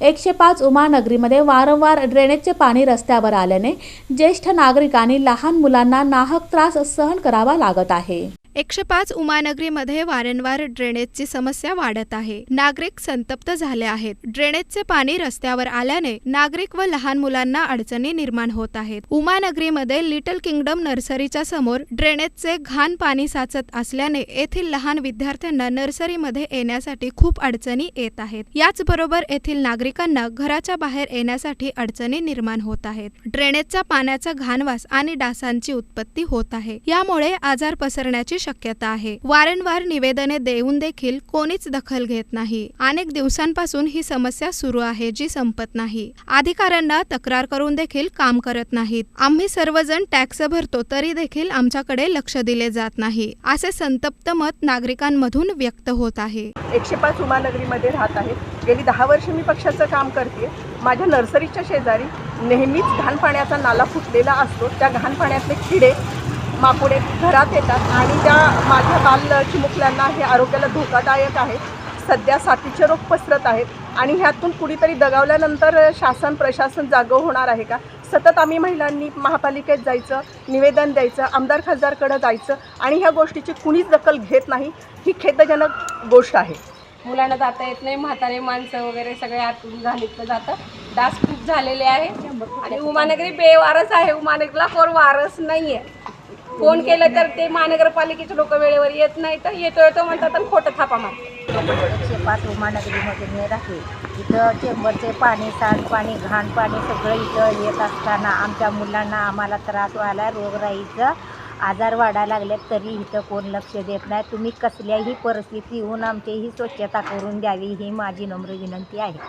एकशे पाच उमानगरीमध्ये वारंवार ड्रेनेजचे पाणी रस्त्यावर आल्याने ज्येष्ठ नागरिकांनी लहान मुलांना नाहक त्रास सहन करावा लागत आहे. एकशे पाच उमानगरीमध्ये वारंवार ड्रेनेजची समस्या वाढत आहे. नागरिक संतप्त झाले आहेत. ड्रेनेजचे पाणी रस्त्यावर आल्याने नागरिक व लहान मुलांना अडचणी निर्माण होत आहेत. उमानगरीमध्ये लिटल किंगडम नर्सरीच्या समोर ड्रेनेजचे घाण पाणी साचत असल्याने येथील लहान विद्यार्थ्यांना नर्सरीमध्ये येण्यासाठी खूप अडचणी येत आहेत. याचबरोबर येथील नागरिकांना घराच्या बाहेर येण्यासाठी अडचणी निर्माण होत आहेत. ड्रेनेजच्या पाण्याचा घाणवास आणि डासांची उत्पत्ती होत आहे. यामुळे आजार पसरण्याची शक्यता आहे. वारंवार निवेदने देऊन देखील कोणीच दखल घेत नाही. अनेक दिवसांपासून ही समस्या सुरू आहे जी संपत नाही. अधिकाऱ्यांना तक्रार करून देखील काम करत नाहीत. आम्ही सर्वजण टॅक्स भरतो तरी देखील आमच्याकडे लक्ष दिले जात नाही असे संतप्त मत नागरिकांमधून व्यक्त होत आहे. एकशे पाच उमानगरीमध्ये राहत आहे. गेली दहा वर्ष मी पक्षाचं काम करते माझ्या नर्सरीच्या शेजारी नेहमीच घाण पाण्याचा नाला फुटलेला असतो. त्या घाण पाण्यातले किडे माकुडे घरात येतात आणि त्या माझ्या बाल चिमुकल्यांना हे आरोग्याला धोकादायक आहे. सध्या साथीचे रोग पसरत आहेत आणि ह्यातून कुणीतरी दगावल्यानंतर शासन प्रशासन जागं होणार आहे का? सतत आम्ही महिलांनी महापालिकेत जायचं निवेदन द्यायचं आमदार खासदारकडं जायचं आणि ह्या गोष्टीची कुणीच दखल घेत नाही ही खेदजनक गोष्ट आहे. मुलांना जाता येत नाही म्हातारे माणसं वगैरे सगळे आतून घाणीतलं जातं डास खूप झालेले आहे. आणि उमानगरी बेवारस आहे उमानगरीला कोण वारस नाही आहे फोन केलं तर ते महानगरपालिकेचे लोक वेळेवर येत नाही तर येतो येतो म्हणतात आणि खोटं थापा मारतात एकशे पाच महानगरीमध्ये मी राहते इथं चेंबरचे पाणी सांडपाणी घाण पाणी सगळं इथं येत असताना आमच्या मुलांना आम्हाला त्रास व्हायला रोगराईचं आजार वाढायला लागले तरी इथं कोण लक्ष देत नाही. तुम्ही कसल्याही परिस्थिती येऊन आमची ही स्वच्छता करून द्यावी ही माझी नम्र विनंती आहे.